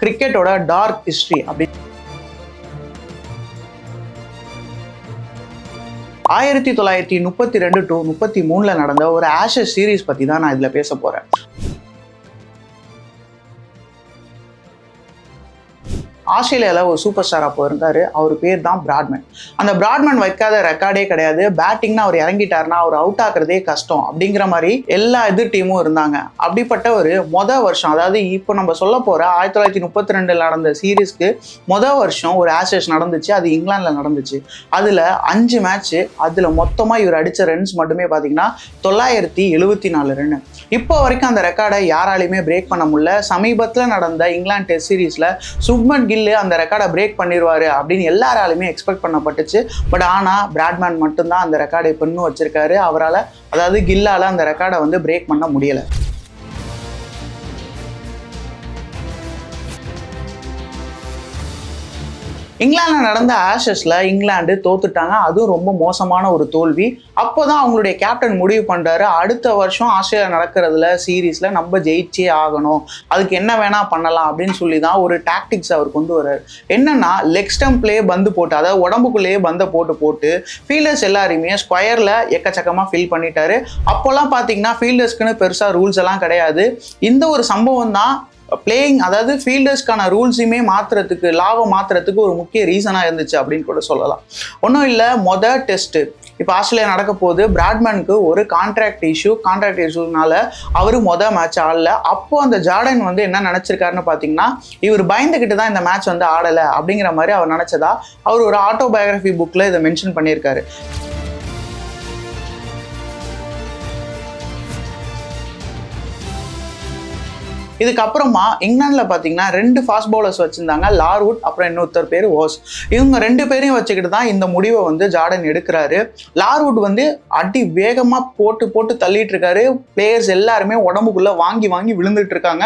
கிரிக்கெட்டோட dark history அப்படி. ஆயிரத்தி தொள்ளாயிரத்தி முப்பத்தி ரெண்டு டு முப்பத்தி மூணுல நடந்த ஒரு ஆஷஸ் சீரீஸ் பத்தி தான் நான் இதுல பேச போறேன். ஆஸ்திரேலியாவில் ஒரு சூப்பர் ஸ்டாராக போயிருந்தார் இருந்தார். அவர் பேர் தான் பிராட்மேன். அந்த பிராட்மேன் வைக்காத ரெக்கார்டே கிடையாது. பேட்டிங்னா அவர் இறங்கிட்டாருன்னா அவர் அவுட் ஆக்குறதே கஷ்டம் அப்படிங்கிற மாதிரி எல்லா எதிர் டீமும் இருந்தாங்க. அப்படிப்பட்ட ஒரு மொத வருஷம் அதாவது இப்போ நம்ம சொல்ல போகிற ஆயிரத்தி தொள்ளாயிரத்தி முப்பத்தி ரெண்டில் நடந்த சீரீஸ்க்கு மொத வருஷம் ஒரு ஆசேஷ் நடந்துச்சு. அது இங்கிலாந்தில் நடந்துச்சு. அதில் அஞ்சு மேட்ச்சு அதில் மொத்தமாக இவர் அடித்த ரன்ஸ் மட்டுமே பார்த்தீங்கன்னா தொள்ளாயிரத்தி எழுபத்தி நாலு ரன் இப்போ வரைக்கும் அந்த ரெக்கார்டை யாராலையுமே பிரேக் பண்ண முடியல. சமீபத்தில் நடந்த இங்கிலாந்து டெஸ்ட் சீரீஸில் சுப்மன் பில்லு அந்த ரெக்கார்டை பிரேக் பண்ணிடுவார் அப்படின்னு எல்லாராலுமே எக்ஸ்பெக்ட் பண்ணப்பட்டுச்சு. பட் ஆனால் பிராட்மேன் மட்டும்தான் அந்த ரெக்கார்டை இப்போ இன்னும் வச்சிருக்காரு. அவரால் அதாவது கில்லால் அந்த ரெக்கார்டை வந்து பிரேக் பண்ண முடியலை. இங்கிலாந்தில் நடந்த ஆஷஸில் இங்கிலாந்து தோத்துட்டாங்க. அதுவும் ரொம்ப மோசமான ஒரு தோல்வி. அப்போ தான் அவங்களுடைய கேப்டன் முடிவு பண்ணுறாரு அடுத்த வருஷம் ஆஸ்திரேலியா நடக்கிறதுல சீரீஸில் நம்ம ஜெயிச்சே ஆகணும். அதுக்கு என்ன வேணால் பண்ணலாம் அப்படின்னு சொல்லி தான் ஒரு டாக்டிக்ஸ் அவர் கொண்டு வர்றாரு. என்னென்னா லெக் ஸ்டம்ப்லேயே பந்து போட்டு அதாவது உடம்புக்குள்ளேயே பந்தை போட்டு போட்டு ஃபீல்டர்ஸ் எல்லாரையுமே ஸ்கொயரில் எக்கச்சக்கமாக ஃபில் பண்ணிட்டாரு. அப்போல்லாம் பார்த்தீங்கன்னா ஃபீல்டர்ஸ்க்குன்னு பெருசாக ரூல்ஸ் எல்லாம் கிடையாது. இந்த ஒரு சம்பவம் தான் பிளேயிங் அதாவது ஃபீல்டர்ஸ்க்கான ரூல்ஸையுமே மாற்றுறதுக்கு லாவை மாற்றுறதுக்கு ஒரு முக்கிய ரீசனாக இருந்துச்சு அப்படின்னு கூட சொல்லலாம். ஒன்றும் இல்லை மொதல் டெஸ்ட்டு இப்போ ஆஸ்திரேலியா நடக்க போது பிராட்மேனுக்கு ஒரு கான்ட்ராக்ட் இஷ்யூ கான்ட்ராக்ட் இஷ்யூனால அவர் மொதல் மேட்ச் ஆடல. அப்போ அந்த ஜார்டன் வந்து என்ன நினச்சிருக்காருன்னு பார்த்தீங்கன்னா இவர் பயந்துக்கிட்டு தான் இந்த மேட்ச் வந்து ஆடலை அப்படிங்கிற மாதிரி அவர் நினச்சதா? அவர் ஒரு ஆட்டோபயோகிராஃபி புக்கில் இதை மென்ஷன் பண்ணியிருக்காரு. இதுக்கப்புறமா இங்கிலாந்தில் பார்த்தீங்கன்னா ரெண்டு ஃபாஸ்ட் பவுலர்ஸ் வச்சுருந்தாங்க லார்வுட் அப்புறம் இன்னொருத்தர் பேர் ஓஸ். இவங்க ரெண்டு பேரையும் வச்சுக்கிட்டு தான் இந்த முடிவை வந்து ஜார்டன் எடுக்கிறாரு. லார்வுட் வந்து அடி வேகமாக போட்டு போட்டு தள்ளிட்டு இருக்காரு. பிளேயர்ஸ் எல்லாருமே உடம்புக்குள்ளே வாங்கி வாங்கி விழுந்துட்டு இருக்காங்க.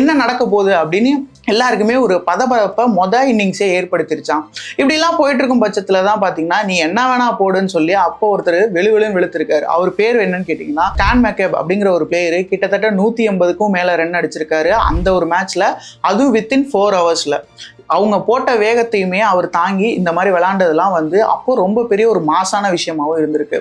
என்ன நடக்க போகுது அப்படின்னு எல்லாருக்குமே ஒரு பதபரப்பை மொதல் இன்னிங்ஸே ஏற்படுத்திருச்சான் இப்படிலாம் போயிட்டு இருக்கும் பட்சத்தில் தான் பார்த்தீங்கன்னா நீ என்ன வேணா போடுன்னு சொல்லி அப்போ ஒருத்தர் வெளுவெளுன்னு வெளுத்திருக்காரு. அவர் பேர் என்னன்னு கேட்டிங்கன்னா ஸ்டான் மேக்கப் அப்படிங்கிற ஒரு பிளேயரு கிட்டத்தட்ட நூற்றி எண்பதுக்கும் மேலே ரன் அடிச்சிருக்காரு. அந்த ஒரு மேட்ச்சில் அதுவும் வித்தின் ஃபோர் ஹவர்ஸில் அவங்க போட்ட வேகத்தையுமே அவர் தாங்கி இந்த மாதிரி விளாண்டதெல்லாம் வந்து அப்போ ரொம்ப பெரிய ஒரு மாசான விஷயமாவும் இருந்திருக்கு.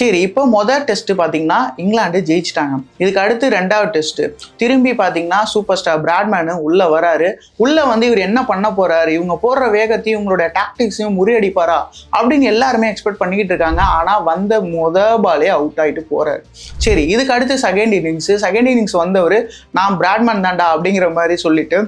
சரி இப்போ மொதல் டெஸ்ட் பார்த்தீங்கன்னா இங்கிலாந்து ஜெயிச்சிட்டாங்க. இதுக்கு அடுத்து ரெண்டாவது டெஸ்ட் திரும்பி பார்த்தீங்கன்னா சூப்பர் ஸ்டார் பிராட்மேனு உள்ள வராரு. உள்ள வந்து இவர் என்ன பண்ண போறாரு? இவங்க போடுற வேகத்தையும் இவங்களோட டாக்டிக்ஸையும் முறியடிப்பாரா? அப்படின்னு எல்லாருமே எக்ஸ்பெக்ட் பண்ணிக்கிட்டு இருக்காங்க. ஆனால் வந்த மொத பாலே அவுட் ஆகிட்டு போறாரு. சரி இதுக்கு அடுத்து செகண்ட் இன்னிங்ஸ் செகண்ட் இன்னிங்ஸ் வந்தவர் நான் பிராட்மேன் தான்டா அப்படிங்கிற மாதிரி சொல்லிட்டு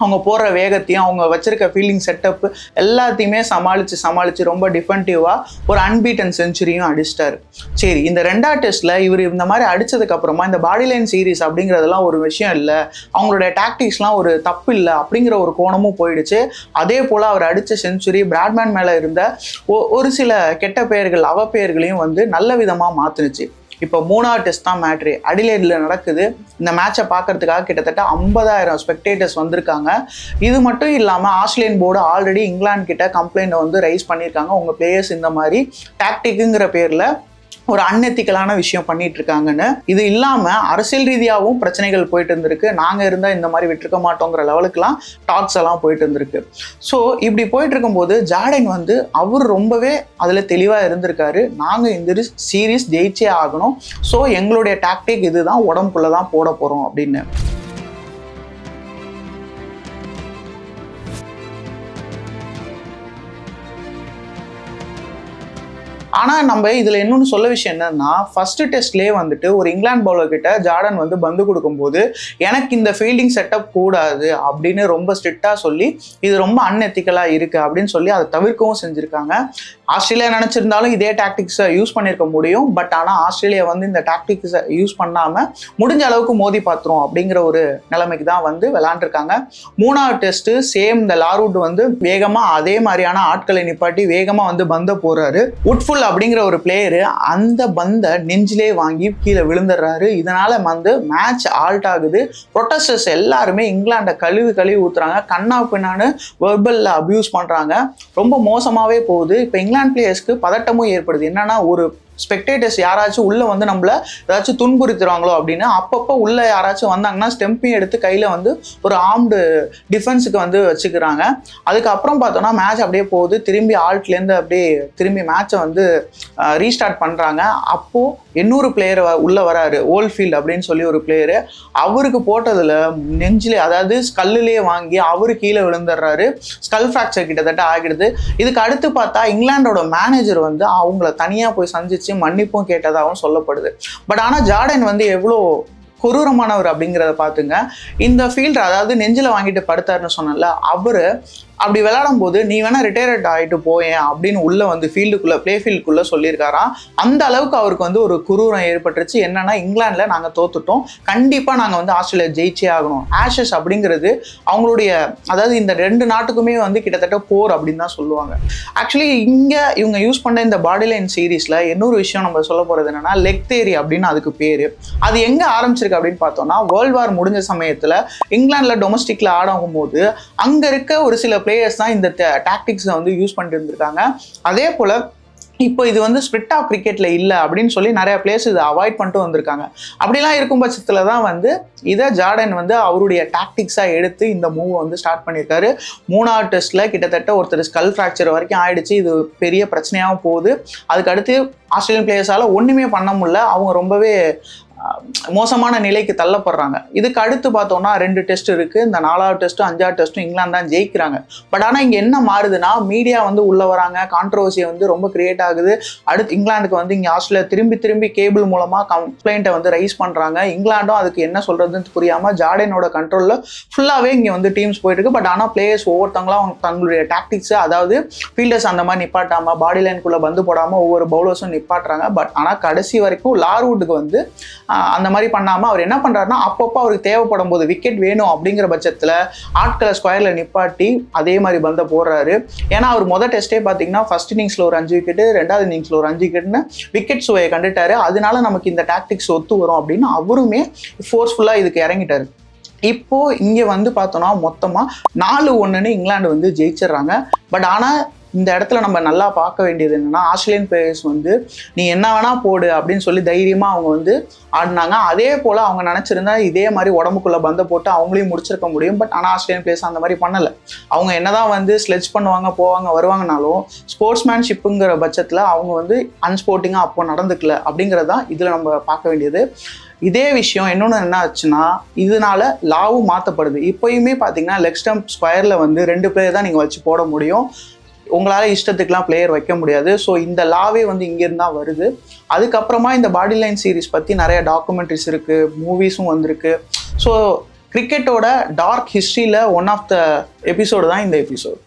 அவங்க போடுற வேகத்தையும் அவங்க வச்சிருக்க ஃபீல்டிங் செட்டப் எல்லாத்தையுமே சமாளித்து சமாளித்து ரொம்ப டிஃபென்டிவாக ஒரு அன்பீட்டன் செஞ்சுரியும் அடிச்சிட்டாரு. சரி இந்த ரெண்டா டெஸ்ட்டில் இவர் இந்த மாதிரி அடித்ததுக்கப்புறமா இந்த பாடி லைன் சீரீஸ் அப்படிங்கிறதெல்லாம் ஒரு விஷயம் இல்லை அவங்களுடைய டாக்டிக்ஸ்லாம் ஒரு தப்பு இல்லை அப்படிங்கிற ஒரு கோணமும் போயிடுச்சு. அதே போல் அவர் அடித்த செஞ்சுரி பிராட்மேன் மேலே இருந்த ஒரு சில கெட்ட பெயர்கள் அவ பெயர்களையும் வந்து நல்ல விதமாக மாற்றுனுச்சு இப்போ மூணாவது டெஸ்ட் தான் மேட்ரு அடிலேடில் நடக்குது. இந்த மேட்சை பார்க்கறதுக்காக கிட்டத்தட்ட ஐம்பதாயிரம் ஸ்பெக்டேட்டர்ஸ் வந்திருக்காங்க. இது மட்டும் இல்லாமல் ஆஸ்திரேலியன் போர்டு ஆல்ரெடி இங்கிலாந்து கிட்ட கம்ப்ளைண்ட் வந்து ரைஸ் பண்ணியிருக்காங்க. உங்கள் பிளேயர்ஸ் இந்த மாதிரி டாக்டிக்குங்கிற பேரில் ஒரு அன்எத்திக்கலான விஷயம் பண்ணிட்டு இருக்காங்கன்னு இது இல்லாம அரசியல் ரீதியாகவும் பிரச்சனைகள் போயிட்டு இருந்திருக்கு நாங்க இருந்தா இந்த மாதிரி விட்டுருக்க மாட்டோங்கிற லெவலுக்குலாம் டாக்ஸ் எல்லாம் போயிட்டு இருந்திருக்கு ஸோ இப்படி போயிட்டு இருக்கும்போது ஜார்டன் வந்து அவர் ரொம்பவே அதுல தெளிவா இருந்திருக்காரு. நாங்க இந்த சீரீஸ் ஜெயிச்சே ஆகணும். ஸோ எங்களுடைய டாக்டிக் இதுதான். உடம்புக்குள்ள தான் போட போறோம் அப்படின்னு. ஆனால் நம்ம இதில் இன்னொன்று சொல்ல விஷயம் என்னன்னா ஃபர்ஸ்ட் டெஸ்ட்லேயே வந்துட்டு ஒரு இங்கிலாந்து பவுலர் கிட்ட ஜார்டன் வந்து பந்து கொடுக்கும்போது எனக்கு இந்த ஃபீல்டிங் செட்டப் கூடாது அப்படின்னு ரொம்ப ஸ்ட்ரிக்டாக சொல்லி இது ரொம்ப அன்எத்திக்கலாக இருக்குது அப்படின்னு சொல்லி அதை தவிர்க்கவும் செஞ்சுருக்காங்க. ஆஸ்திரேலியா நினச்சிருந்தாலும் இதே டாக்டிக்ஸை யூஸ் பண்ணியிருக்க முடியும். பட் ஆனால் ஆஸ்திரேலியா வந்து இந்த டாக்டிக்ஸை யூஸ் பண்ணாமல் முடிஞ்ச அளவுக்கு மோதி பார்த்துரும் அப்படிங்கிற ஒரு நிலைமைக்கு தான் வந்து விளாண்டுருக்காங்க. மூணாவது டெஸ்ட்டு சேம் இந்த லார்வுட் வந்து வேகமாக அதே மாதிரியான ஆட்களை நிப்பாட்டி வேகமாக வந்து பந்த போடுறாரு. உட்ஃபுல் அப்படிங்கிற ஒரு பிளேயரு அந்த பந்தை நெஞ்சிலே வாங்கி கீழே விழுந்துடுறாரு. இதனால வந்து மேட்ச் ஆல்ட் ஆகுது. ப்ரொட்டஸ்டர்ஸ் எல்லாருமே இங்கிலாண்டை கழுவி கழுவி ஊத்துறாங்க. கண்ணா பின்னான்னு வெர்பலில் அபியூஸ் பண்ணுறாங்க ரொம்ப மோசமாகவே போகுது. இப்போ இங்கிலாந்து பிளேயர்ஸ்க்கு பதட்டமும் ஏற்படுது. என்னன்னா ஒரு ஸ்பெக்டேட்டர்ஸ் யாராச்சும் உள்ளே வந்து நம்மளை ஏதாச்சும் துன்புறுத்துறாங்களோ அப்படின்னு அப்பப்போ உள்ளே யாராச்சும் வந்தாங்கன்னா ஸ்டெம்பையும் எடுத்து கையில் வந்து ஒரு ஆர்ம்டு டிஃபென்ஸுக்கு வந்து வச்சுக்கிறாங்க. அதுக்கப்புறம் பார்த்தோன்னா மேட்ச் அப்படியே போகுது. திரும்பி ஆல்ட்லேருந்து அப்படியே திரும்பி மேட்சை வந்து ரீஸ்டார்ட் பண்ணுறாங்க அப்போது இன்னொரு பிளேயர் உள்ளே வராரு ஓல்ஃபீல்ட் அப்படின்னு சொல்லி ஒரு பிளேயரு அவருக்கு போட்டதில் நெஞ்சிலே அதாவது ஸ்கல்லுலேயே வாங்கி அவரு கீழே விழுந்துடுறாரு. ஸ்கல் ஃப்ராக்சர் கிட்டத்தட்ட ஆகிடுது. இதுக்கு அடுத்து பார்த்தா இங்கிலாண்டோட மேனேஜர் வந்து அவங்கள தனியாக போய் சந்திச்சு மன்னிப்பும் கேட்டதாகவும் சொல்லப்படுது. பட் ஆனால் ஜார்டன் வந்து எவ்வளோ கொரூரமானவர் அப்படிங்கிறத பார்த்துங்க. இந்த ஃபீல்டர் அதாவது நெஞ்சில் வாங்கிட்டு படுத்தாருன்னு சொன்னல அவர் அப்படி விளையாடும் போது நீ வேணா ரிட்டையர்ட் ஆகிட்டு போயேன் அப்படின்னு உள்ளே வந்து ஃபீல்டுக்குள்ளே ப்ளே ஃபீல்டுக்குள்ளே சொல்லியிருக்காராம் அந்த அளவுக்கு அவருக்கு வந்து ஒரு குரூரம் ஏற்பட்டுருச்சு. என்னன்னா இங்கிலாந்தில் நாங்கள் தோத்துட்டோம். கண்டிப்பாக நாங்கள் வந்து ஆஸ்திரேலியா ஜெயிச்சே ஆகணும். ஆஷஸ் அப்படிங்கிறது அவங்களுடைய அதாவது இந்த ரெண்டு நாட்டுக்குமே வந்து கிட்டத்தட்ட போர் அப்படின்னு தான் சொல்லுவாங்க. ஆக்சுவலி இங்கே இவங்க யூஸ் பண்ண இந்த பாடி லைன் சீரீஸில் இன்னொரு விஷயம் நம்ம சொல்ல போகிறது என்னென்னா லெக் தேரி அப்படின்னு அதுக்கு பேர். அது எங்கே ஆரம்பிச்சிருக்கு அப்படின்னு பார்த்தோம்னா வேர்ல்டு வார் முடிஞ்ச சமயத்தில் இங்கிலாந்தில் டொமஸ்டிக்கில் ஆடும் போது அங்கே இருக்க ஒரு சில பிளேயர்ஸ் தான் இந்த டாக்டிக்ஸை வந்து யூஸ் பண்ணிட்டு இருந்திருக்காங்க. அதே போல் இப்போ இது வந்து ஸ்பிரிட் ஆஃப் கிரிக்கெட்டில் இல்லை அப்படின்னு சொல்லி நிறைய பிளேயர்ஸ் இதை அவாய்ட் பண்ணிட்டு வந்திருக்காங்க. அப்படிலாம் இருக்கும் பட்சத்தில் தான் வந்து இதை ஜார்டன் வந்து அவருடைய டாக்டிக்ஸாக எடுத்து இந்த மூவை வந்து ஸ்டார்ட் பண்ணியிருக்காரு. மூணாவது டெஸ்ட்டில் கிட்டத்தட்ட ஒருத்தர் ஸ்கல் ஃப்ராக்சர் வரைக்கும் ஆயிடுச்சு. இது பெரிய பிரச்சனையாகவும் போகுது. அதுக்கு அடுத்து ஆஸ்திரேலியன் பிளேயர்ஸால் ஒன்றுமே பண்ண முடியல. அவங்க ரொம்பவே மோசமான நிலைக்கு தள்ளப்படுறாங்க. இதுக்கு அடுத்து பார்த்தோம்னா ரெண்டு டெஸ்ட் இருக்கு. இந்த நாலாவது டெஸ்ட்டும் அஞ்சாவது டெஸ்ட்டும் இங்கிலாந்து தான் ஜெயிக்கிறாங்க. பட் ஆனால் இங்கே என்ன மாறுதுன்னா மீடியா வந்து உள்ளே வராங்க. கான்ட்ரவர்சி வந்து ரொம்ப கிரியேட் ஆகுது. அடுத்து இங்கிலாந்துக்கு வந்து இங்கே ஆஸ்திரேலியா திரும்பி திரும்பி கேபிள் மூலமாக கம்ப்ளைண்ட்டை வந்து ரைஸ் பண்ணுறாங்க இங்கிலாண்டும் அதுக்கு என்ன சொல்கிறதுன்னு புரியாமல் ஜார்டனோட கண்ட்ரோலில் ஃபுல்லாகவே இங்கே வந்து டீம்ஸ் போயிட்டு இருக்கு. பட் ஆனால் பிளேயர்ஸ் ஒவ்வொருத்தவங்களும் தங்களுடைய டாக்டிக்ஸு அதாவது ஃபீல்டர்ஸ் அந்த மாதிரி நிப்பாட்டாமல் பாடி லைனுக்குள்ளே பந்து போடாமல் ஒவ்வொரு பவுலர்ஸும் நிப்பாட்டுறாங்க. பட் ஆனால் கடைசி வரைக்கும் லார்வுட்டுக்கு வந்து அந்த மாதிரி பண்ணாமல் அவர் என்ன பண்ணுறாருன்னா அப்பப்போ அவருக்கு தேவைப்படும் போது விக்கெட் வேணும் அப்படிங்கிற பட்சத்தில் ஆட்களை ஸ்கொயரில் நிப்பாட்டி அதே மாதிரி பந்த போடுறாரு. ஏன்னா அவர் மொதல் டெஸ்ட்டே பார்த்தீங்கன்னா ஃபர்ஸ்ட் இன்னிங்ஸில் ஒரு அஞ்சு விக்கெட்டு ரெண்டாவது இன்னிங்ஸில் ஒரு அஞ்சு விக்கெட்னு விக்கெட் சுவையை கண்டுட்டாரு. அதனால நமக்கு இந்த டாக்டிக்ஸ் ஒத்து வரும் அப்படின்னு அவருமே ஃபோர்ஸ்ஃபுல்லாக இதுக்கு இறங்கிட்டாரு. இப்போ இங்கே வந்து பார்த்தோன்னா மொத்தமாக நாலு ஒன்றுன்னு இங்கிலாந்து வந்து ஜெயிச்சிடுறாங்க. பட் ஆனால் இந்த இடத்துல நம்ம நல்லா பார்க்க வேண்டியது என்னன்னா ஆஸ்திரேலியன் பிளேயர்ஸ் வந்து நீ என்ன வேணா போடு அப்படின்னு சொல்லி தைரியமாக அவங்க வந்து ஆடினாங்க. அதே போல் அவங்க நினச்சிருந்தா இதே மாதிரி உடம்புக்குள்ளே பந்த போட்டு அவங்களையும் முடிச்சிருக்க முடியும். பட் ஆனால் ஆஸ்திரேலியன் பிளேயர்ஸ் அந்த மாதிரி பண்ணலை. அவங்க என்னதான் வந்து ஸ்லெட்ஜ் பண்ணுவாங்க போவாங்க வருவாங்கனாலும் ஸ்போர்ட்ஸ்மேன்ஷிப்புங்கிற பட்சத்தில் அவங்க வந்து அன்ஸ்போர்ட்டிங்காக அப்போ நடந்துக்கல அப்படிங்கிறது தான் இதில் நம்ம பார்க்க வேண்டியது. இதே விஷயம் இன்னொன்று என்ன ஆச்சுன்னா இதனால லாவும் மாற்றப்படுது இப்போயுமே பார்த்தீங்கன்னா லெக் ஸ்டம்ப் ஸ்கொயரில் வந்து ரெண்டு பிளேயர் தான் நீங்கள் வச்சு போட முடியும். உங்களால் இஷ்டத்துக்குலாம் பிளேயர் வைக்க முடியாது. ஸோ இந்த லாவே வந்து இங்கேருந்து தான் வருது. அதுக்கப்புறமா இந்த பாடி லைன் சீரிஸ் பற்றி நிறைய டாக்குமெண்ட்ரிஸ் இருக்குது மூவிஸும் வந்திருக்கு. ஸோ கிரிக்கெட்டோட டார்க் ஹிஸ்ட்ரியில் ஒன் ஆஃப் த எபிசோடு தான் இந்த எபிசோடு